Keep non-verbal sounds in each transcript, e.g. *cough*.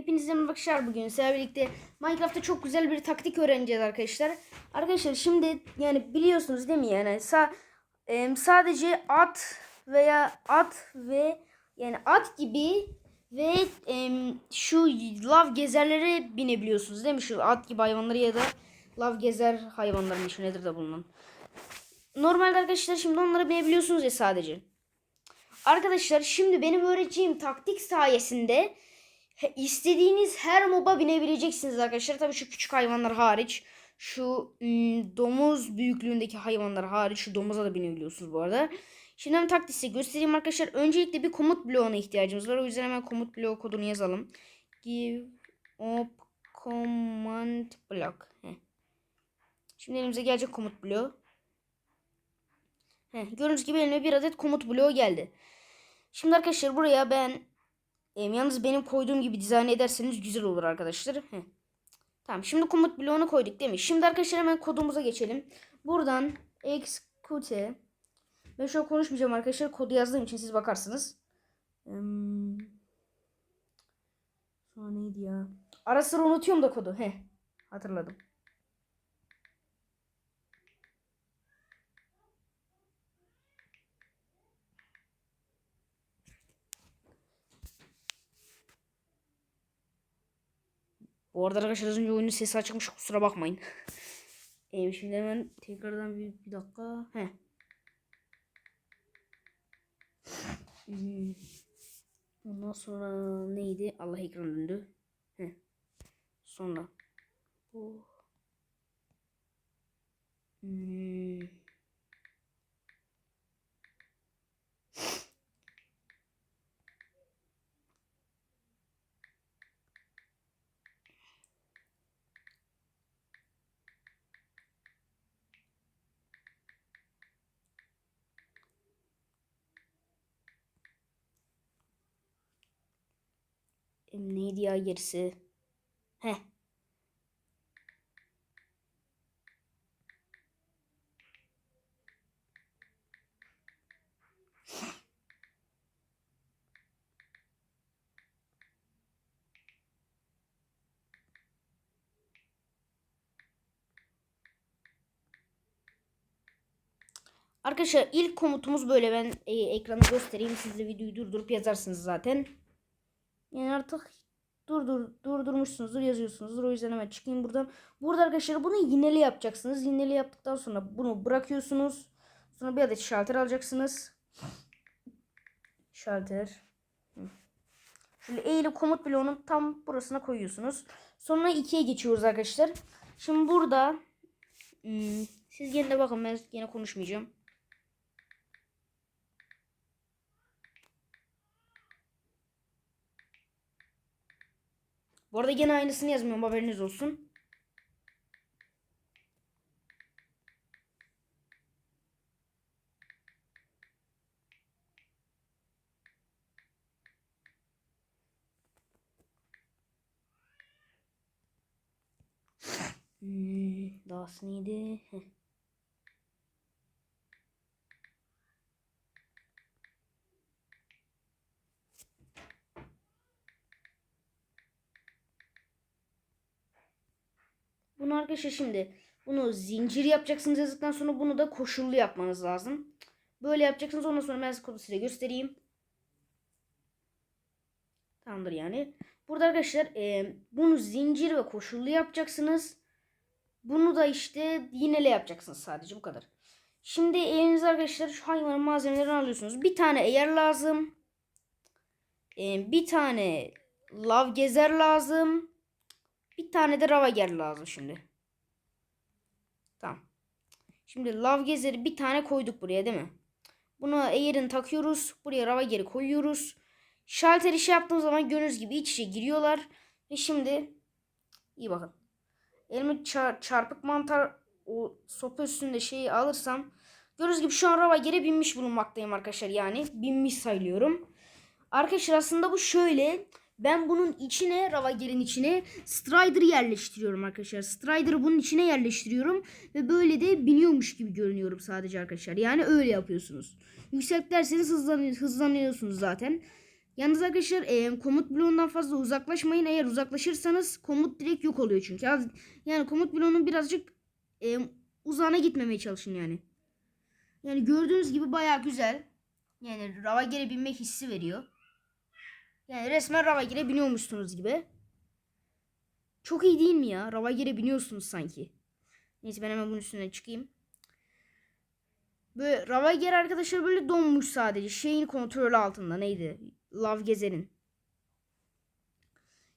Hepinize merhaba arkadaşlar bugün sizlerle birlikte Minecraft'ta çok güzel bir taktik öğreneceğiz arkadaşlar. Arkadaşlar şimdi yani biliyorsunuz değil mi yani sa- em, sadece at veya at ve yani at gibi ve em, şu lav gezerlere binebiliyorsunuz değil mi? Şu at gibi hayvanları ya da lav gezer hayvanların şu nedir de bulunan. Normalde arkadaşlar şimdi onlara binebiliyorsunuz ya sadece. Arkadaşlar şimdi benim öğreteceğim taktik sayesinde istediğiniz her moba binebileceksiniz arkadaşlar. Tabii şu küçük hayvanlar hariç. Şu ım, domuz büyüklüğündeki hayvanlar hariç. Şu domuza da binebiliyorsunuz bu arada. Şimdi hem taktiği göstereyim arkadaşlar. Öncelikle bir komut bloğuna ihtiyacımız var. O yüzden hemen komut bloğu kodunu yazalım. Give up command block. Şimdi elimize gelecek komut bloğu. Heh, gördüğünüz gibi elime bir adet komut bloğu geldi. Şimdi arkadaşlar buraya ben em, yalnız benim koyduğum gibi dizayn ederseniz güzel olur arkadaşlar. Heh. Tamam şimdi komut bloğunu koyduk değil mi? Şimdi arkadaşlar hemen kodumuza geçelim. Buradan execute ben şu an konuşmayacağım arkadaşlar. Kodu yazdığım için siz bakarsınız. Hmm. Sonra neydi ya? Ara sıra unutuyorum da kodu. Heh. Hatırladım. Bu arada arkadaşlar az önce oyunun sesi açılmış kusura bakmayın. *laughs* Ee, şimdi hemen tekrardan bir, bir dakika. Heh. Hmm. Ondan sonra neydi? Allah ekran döndü. Heh. Sonra. Bu. Hmm. Neydi ya gerisi? Heh. Arkadaşlar ilk komutumuz böyle ben e, ekranı göstereyim siz de videoyu durdurup yazarsınız zaten. Yani artık durdur durdurmuşsunuzdur yazıyorsunuzdur. O yüzden hemen çıkayım buradan. Burada arkadaşlar bunu yineli yapacaksınız. Yineli yaptıktan sonra bunu bırakıyorsunuz. Sonra bir adet şalter alacaksınız. Şalter. Şöyle eğili komut bloğunun tam burasına koyuyorsunuz. Sonra ikiye geçiyoruz arkadaşlar. Şimdi burada hmm, siz gene de bakın ben yine konuşmayacağım. Bu arada gene aynısını yazmıyorum haberiniz olsun. Hmm, dahası neydi? Heh. Bunu arkadaşlar şimdi bunu zincir yapacaksınız yazdıktan sonra bunu da koşullu yapmanız lazım. Böyle yapacaksınız ondan sonra ben size kodu size göstereyim. Tamamdır yani. Burada arkadaşlar e, bunu zincir ve koşullu yapacaksınız. Bunu da işte yinele yapacaksınız sadece bu kadar. Şimdi elinize arkadaşlar şu hayvanın malzemelerini alıyorsunuz. Bir tane eğer lazım. E, bir tane lav gezer lazım. Bir tane de ravager lazım şimdi. Tamam. Şimdi lav gezeri bir tane koyduk buraya değil mi? Bunu eğerini takıyoruz. Buraya ravageri koyuyoruz. Şalter işi yaptığım zaman gördüğünüz gibi iç içe giriyorlar. Ve şimdi iyi bakın. Elime çar- çarpık mantar o sopa üstünde şeyi alırsam gördüğünüz gibi şu an ravagere binmiş bulunmaktayım arkadaşlar. Yani binmiş sayılıyorum. Arkadaşlar aslında bu şöyle. Ben bunun içine Ravager'in içine Strider'ı yerleştiriyorum arkadaşlar. Strider'ı bunun içine yerleştiriyorum. Ve böyle de biniyormuş gibi görünüyorum sadece arkadaşlar. Yani öyle yapıyorsunuz. Yükselt derseniz hızlanıyor, hızlanıyorsunuz zaten. Yalnız arkadaşlar e, komut bloğundan fazla uzaklaşmayın. Eğer uzaklaşırsanız komut direkt yok oluyor çünkü. Yani komut bloğunun birazcık e, uzağına gitmemeye çalışın yani. Yani gördüğünüz gibi baya güzel. Yani Ravager'e binmek hissi veriyor. Yani resmen Ravager'e biniyormuşsunuz gibi. Çok iyi değil mi ya? Ravager'e biniyorsunuz sanki. Neyse ben hemen bunun üstüne çıkayım. Böyle Ravager arkadaşlar böyle donmuş sadece. Şeyin kontrolü altında neydi? Love Gezer'in.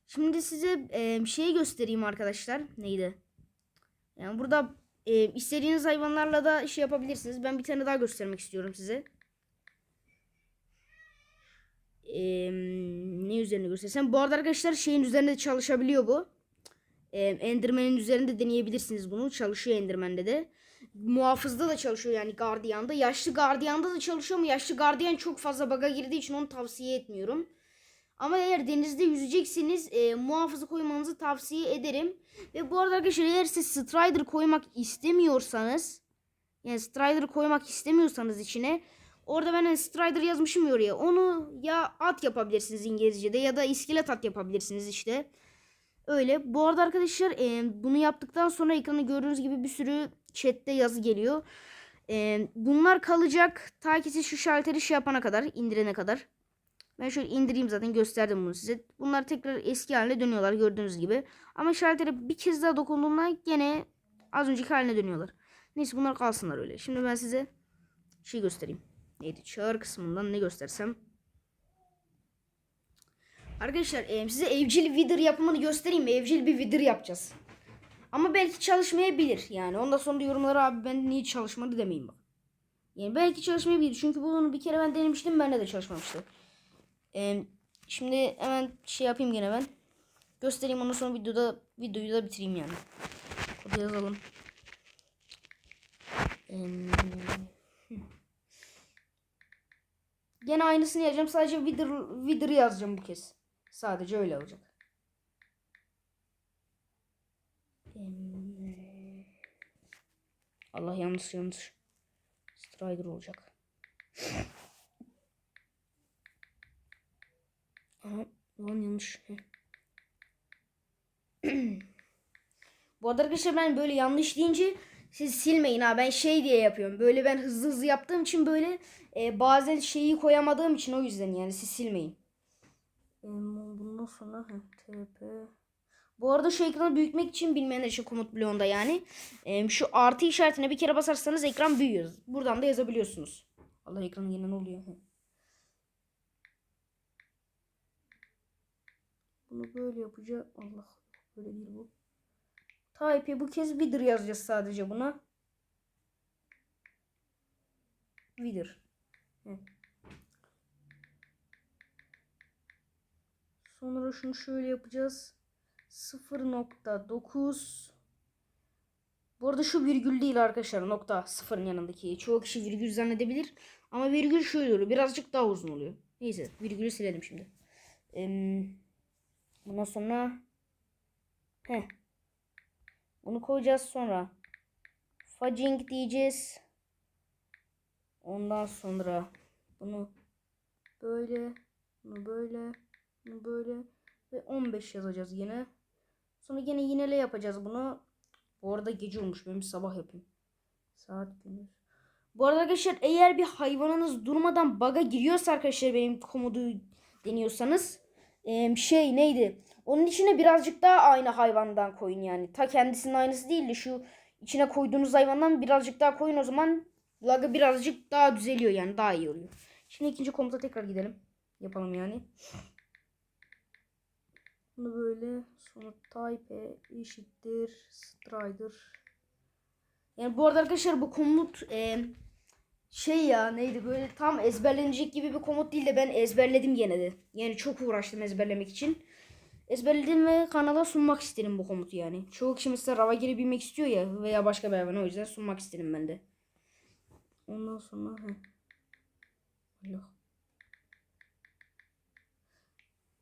Şimdi size e, bir şey göstereyim arkadaşlar. Neydi? Yani burada e, istediğiniz hayvanlarla da şey yapabilirsiniz. Ben bir tane daha göstermek istiyorum size. E, üzerine göstersem. Bu arada arkadaşlar şeyin üzerinde çalışabiliyor bu. E, Enderman'in üzerinde deneyebilirsiniz bunu. Çalışıyor Enderman'de de. Muhafızda da çalışıyor yani Guardian'da. Yaşlı Guardian'da da çalışıyor ama yaşlı Guardian çok fazla bug'a girdiği için onu tavsiye etmiyorum. Ama eğer denizde yüzecekseniz e, muhafızı koymanızı tavsiye ederim. Ve bu arada arkadaşlar eğer siz Strider koymak istemiyorsanız yani Strider koymak istemiyorsanız içine orada ben hani Strider yazmışım ya oraya. Onu ya at yapabilirsiniz İngilizce'de ya da iskelet at yapabilirsiniz işte. Öyle. Bu arada arkadaşlar e, bunu yaptıktan sonra ekranda gördüğünüz gibi bir sürü chatte yazı geliyor. E, bunlar kalacak ta ki siz şu şalteri şey yapana kadar, indirene kadar. Ben şöyle indireyim zaten gösterdim bunu size. Bunlar tekrar eski haline dönüyorlar gördüğünüz gibi. Ama şaltere bir kez daha dokunduğumda gene az önceki haline dönüyorlar. Neyse bunlar kalsınlar öyle. Şimdi ben size şey göstereyim. Neydi? Çağrı kısmından ne göstersem. Arkadaşlar em, size evcil wither yapımını göstereyim? Evcil bir wither yapacağız. Ama belki çalışmayabilir yani. Ondan sonra yorumlara abi ben niye çalışmadı demeyin bak. Yani belki çalışmayabilir. Çünkü bunu bir kere ben denemiştim. Bende de çalışmamıştı. Em, şimdi hemen şey yapayım gene ben. Göstereyim ondan sonra videoda videoyu da bitireyim yani. Kodu yazalım. Em, Gene aynısını yazacağım. Sadece Wither, Wither yazacağım bu kez. Sadece öyle olacak. Allah yanlış yanlış. Strider olacak. Aha, lan yanlış. *clears throat* Bu arada arkadaşlar ben böyle yanlış deyince siz silmeyin ha ben şey diye yapıyorum. Böyle ben hızlı hızlı yaptığım için böyle e, bazen şeyi koyamadığım için o yüzden yani siz silmeyin. Bundan sonra TP. Bu arada şu ekranı büyütmek için bilmeyenler için komut bloğunda yani. e, şu artı işaretine bir kere basarsanız ekran büyüyor. Buradan da yazabiliyorsunuz. Allah ekranı yine ne oluyor? Bunu böyle yapacağım. Allah böyle değil bu. Type bu kez Wither yazacağız sadece buna. Wither. Sonra şunu şöyle yapacağız. 0.9 Bu arada şu virgül değil arkadaşlar. Nokta sıfırın yanındaki. Çoğu kişi virgül zannedebilir. Ama virgül şöyle oluyor. Birazcık daha uzun oluyor. Neyse virgülü silelim şimdi. Eee Bundan sonra heh. Bunu koyacağız sonra. Fudging diyeceğiz. Ondan sonra bunu böyle, bunu böyle, bunu böyle ve 15 yazacağız yine. Sonra yine yinele yapacağız bunu. Bu arada gece olmuş. Ben bir sabah yapayım. Saat gündüz. Bu arada arkadaşlar eğer bir hayvanınız durmadan baga giriyorsa arkadaşlar benim komodu deniyorsanız şey neydi? Onun içine birazcık daha aynı hayvandan koyun yani. Ta kendisinin aynısı değil de şu içine koyduğunuz hayvandan birazcık daha koyun o zaman lagı birazcık daha düzeliyor yani daha iyi oluyor. Şimdi ikinci komuta tekrar gidelim. Yapalım yani. Bunu böyle sonra type eşittir strider. Yani bu arada arkadaşlar bu komut e, şey ya neydi böyle tam ezberlenecek gibi bir komut değil de ben ezberledim gene de. Yani çok uğraştım ezberlemek için. Ezberledim ve kanala sunmak istedim bu komutu yani. Çoğu kişi mesela rava geri bilmek istiyor ya veya başka bir hayvan o yüzden sunmak istedim ben de. Ondan sonra heh. Allah.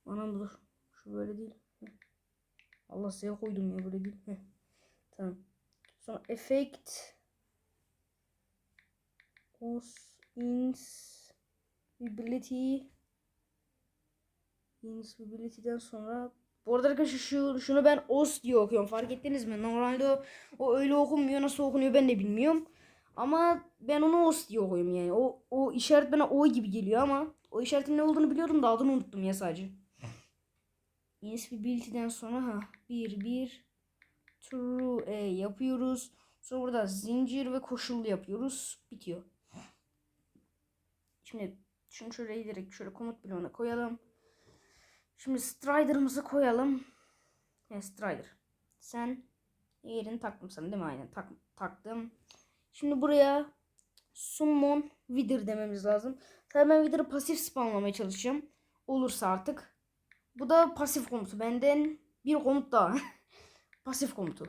Anam dur. Şu böyle değil. Allah size koydum ya böyle değil. Heh. Tamam. Sonra effect os ins ability Invincibility'den sonra bu arada arkadaşlar şu, şunu ben OS diye okuyorum. Fark ettiniz mi? Normalde o, o öyle okunmuyor. Nasıl okunuyor ben de bilmiyorum. Ama ben onu OS diye okuyorum yani. O, o işaret bana O gibi geliyor ama o işaretin ne olduğunu biliyorum da adını unuttum ya sadece. Invincibility'den sonra ha 1 1 true e, yapıyoruz. Sonra burada zincir ve koşullu yapıyoruz. Bitiyor. Şimdi şunu şuraya direkt şöyle komut bloğuna koyalım. Şimdi Strider'ımızı koyalım. Evet Strider. Sen yerini taktım sana değil mi? Aynen tak, taktım. Şimdi buraya summon wither dememiz lazım. Tabii ben wither'ı pasif spamlamaya çalışacağım. Olursa artık. Bu da pasif komutu. Benden bir komut daha. *laughs* pasif komutu.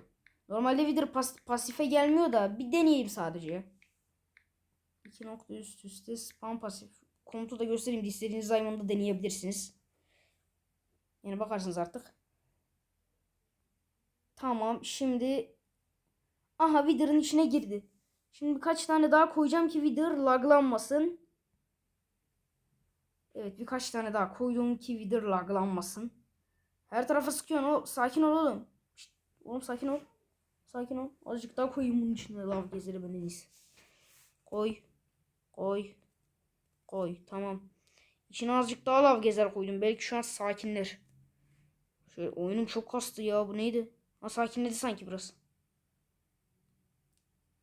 Normalde wither pas, pasife gelmiyor da bir deneyeyim sadece. İki nokta üst üste spam pasif. Komutu da göstereyim. İstediğiniz zamanında deneyebilirsiniz. Yani bakarsınız artık. Tamam şimdi aha Wither'ın içine girdi. Şimdi birkaç tane daha koyacağım ki Wither laglanmasın. Evet birkaç tane daha koydum ki Wither laglanmasın. Her tarafa sıkıyorsun o sakin ol oğlum. Şşt, oğlum sakin ol. Sakin ol. Azıcık daha koyayım bunun içine lav gezeri ben en iyisi. Koy. Koy. Koy. Tamam. İçine azıcık daha lav gezer koydum. Belki şu an sakinler. Şöyle oyunum çok kastı ya. Bu neydi? Ha sakinledi sanki biraz.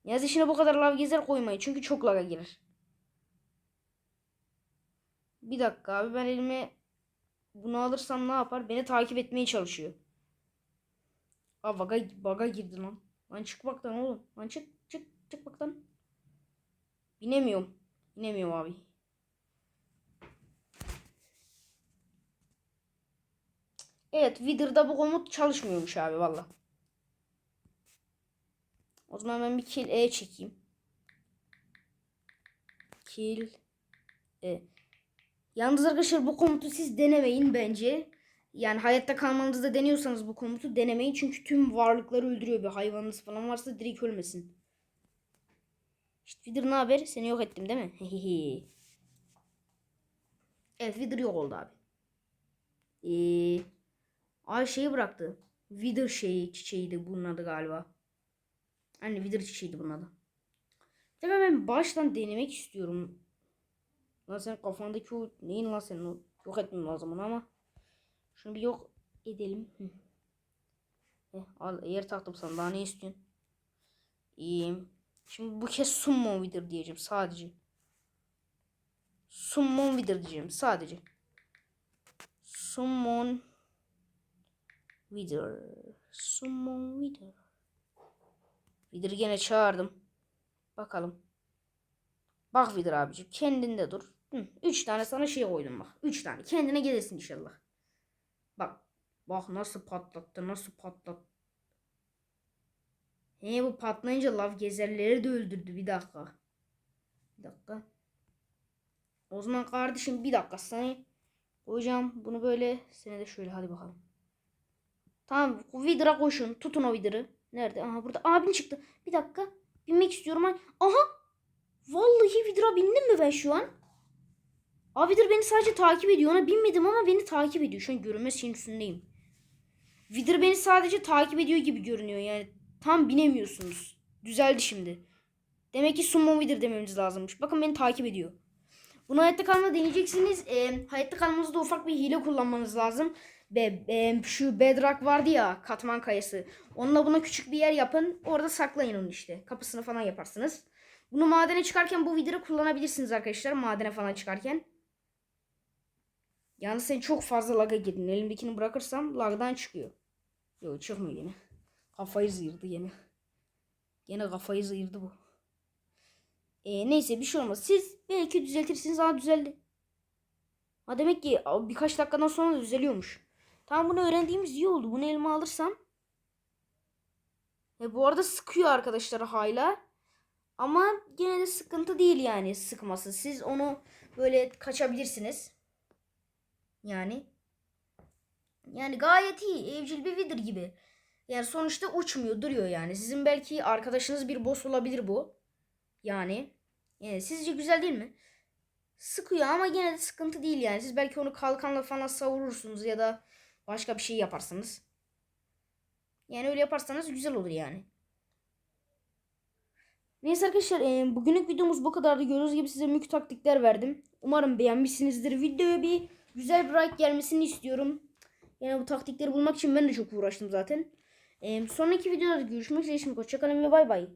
Yaz içine bu kadar lav gezer koymayın. Çünkü çok laga girer. Bir dakika abi ben elime bunu alırsam ne yapar? Beni takip etmeye çalışıyor. Aa baga, baga girdi lan. Lan çık baktan oğlum. Lan çık çık çık baktan. Binemiyorum. Binemiyorum abi. Evet Wither'da bu komut çalışmıyormuş abi valla. O zaman ben bir kill E çekeyim. Kill E. Yalnız arkadaşlar bu komutu siz denemeyin bence. Yani hayatta kalmanızda deniyorsanız bu komutu denemeyin. Çünkü tüm varlıkları öldürüyor. Bir hayvanınız falan varsa direkt ölmesin. İşte Wither ne haber? Seni yok ettim değil mi? *laughs* Evet Wither yok oldu abi. Eee... Ay şeyi bıraktı. Wither şeyi çiçeğiydi bunun adı galiba. Anne Wither çiçeğiydi bunun adı. Tabii ben baştan denemek istiyorum. Lan sen kafandaki o neyin lan senin o yok etmem lazım onu ama. Şunu bir yok edelim. Eh, al yer taktım sana daha ne istiyorsun? İyiyim. Şimdi bu kez summon wither diyeceğim sadece. Summon wither diyeceğim sadece. Summon Wither. Summon Wither. Wither'ı gene çağırdım. Bakalım. Bak Wither abicim kendinde dur. Hı, üç tane sana şey koydum bak. Üç tane. Kendine gelirsin inşallah. Bak. Bak nasıl patlattı. Nasıl patlattı. He bu patlayınca lav gezerleri de öldürdü. Bir dakika. Bir dakika. O zaman kardeşim bir dakika seni koyacağım. Bunu böyle seni de şöyle hadi bakalım. Tamam Vidra koşun. Tutun o Vidra'yı. Nerede? Aha burada. Abin çıktı. Bir dakika. Binmek istiyorum. Aha. Vallahi Vidra bindim mi ben şu an? Abi Vidra beni sadece takip ediyor. Ona binmedim ama beni takip ediyor. Şu an görünmez şeyin üstündeyim. Beni sadece takip ediyor gibi görünüyor. Yani tam binemiyorsunuz. Düzeldi şimdi. Demek ki Summon Vidra dememiz lazımmış. Bakın beni takip ediyor. Bunu hayatta kalma deneyeceksiniz. E, hayatta kalmanızda ufak bir hile kullanmanız lazım. Be, be, şu bedrock vardı ya katman kayası. Onunla buna küçük bir yer yapın. Orada saklayın onu işte. Kapısını falan yaparsınız. Bunu madene çıkarken bu vidiri kullanabilirsiniz arkadaşlar. Madene falan çıkarken. Yalnız sen çok fazla laga girdin. Elimdekini bırakırsam lagdan çıkıyor. Yok çıkmıyor yine. Kafayı zıyırdı yine. Yine kafayı zıyırdı bu. E, neyse bir şey olmaz. Siz belki düzeltirsiniz. Aa düzeldi. Ha demek ki birkaç dakikadan sonra düzeliyormuş. Tamam bunu öğrendiğimiz iyi oldu. Bunu elime alırsam. E, bu arada sıkıyor arkadaşlar hala. Ama gene de sıkıntı değil yani sıkması. Siz onu böyle kaçabilirsiniz. Yani. Yani gayet iyi. Evcil bir Wither gibi. Yani sonuçta uçmuyor duruyor yani. Sizin belki arkadaşınız bir boss olabilir bu. Yani. yani sizce güzel değil mi? sıkıyor ama yine de sıkıntı değil yani. Siz belki onu kalkanla falan savurursunuz ya da başka bir şey yaparsınız. Yani öyle yaparsanız güzel olur yani. Neyse arkadaşlar e, bugünlük videomuz bu kadardı. Gördüğünüz gibi size mülk taktikler verdim. Umarım beğenmişsinizdir. Videoya bir güzel bir like gelmesini istiyorum. Yani bu taktikleri bulmak için ben de çok uğraştım zaten. E, sonraki videoda görüşmek üzere. Şimdi hoşçakalın ve bay bay.